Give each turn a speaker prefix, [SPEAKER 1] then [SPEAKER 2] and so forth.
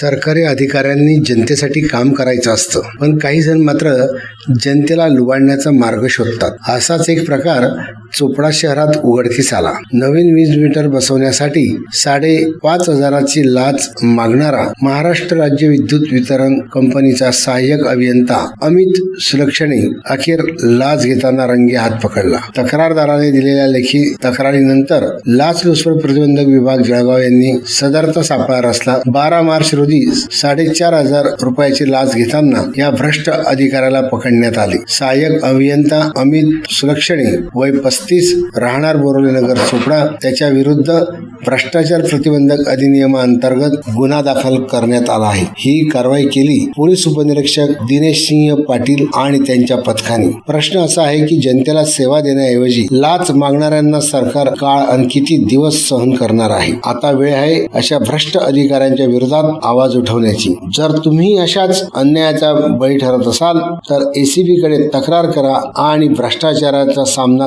[SPEAKER 1] सरकारी अधिकाऱ्यांनी जनतेसाठी काम करायचं असतं. पण काही जण मात्र जनतेला लुबाडण्याचा मार्ग शोधतात. असाच एक प्रकार चोपडा शहरात उघडकीस आला. नवीन वीज मीटर बसवण्यासाठी साडे पाच हजाराची लाच मागणारा महाराष्ट्र राज्य विद्युत वितरण कंपनीचा सहाय्यक अभियंता अमित सुलक्षणे अखेर लाच घेताना रंगे हात पकडला. तक्रारदाराने दिलेल्या लेखी तक्रारीनंतर लाचलुचपत प्रतिबंधक विभाग जळगाव यांनी सदरचा सापळा रचला. बारा मार्च रोजी साडेचार हजार रुपयाची लाच घेताना या भ्रष्ट अधिकाऱ्याला पकडण्यात आले. सहाय्यक अभियंता अमित सुलक्षणे वय पस्तीस राहणार बोरवली नगर चोपडा त्याच्या विरुद्ध भ्रष्टाचार प्रतिबंधक अधिनियमाअंतर्गत गुन्हा दाखल करण्यात आला आहे. ही कारवाई केली पोलीस उपनिरीक्षक दिनेश सिंह पाटील आणि त्यांच्या पथकाने. प्रश्न असा आहे की जनतेला सेवा देण्याऐवजी लाच मागणाऱ्यांना सरकार काळ आणि किती दिवस सहन करणार आहे? आता वेळ आहे अशा भ्रष्ट अधिकाऱ्यांच्या विरोधात आवाज उठवण्याची. जर तुम्ही अशाच अन्यायाचा बळी ठरत असाल तर एसीबी कडे तक्रार करा आणि भ्रष्टाचाराचा सामना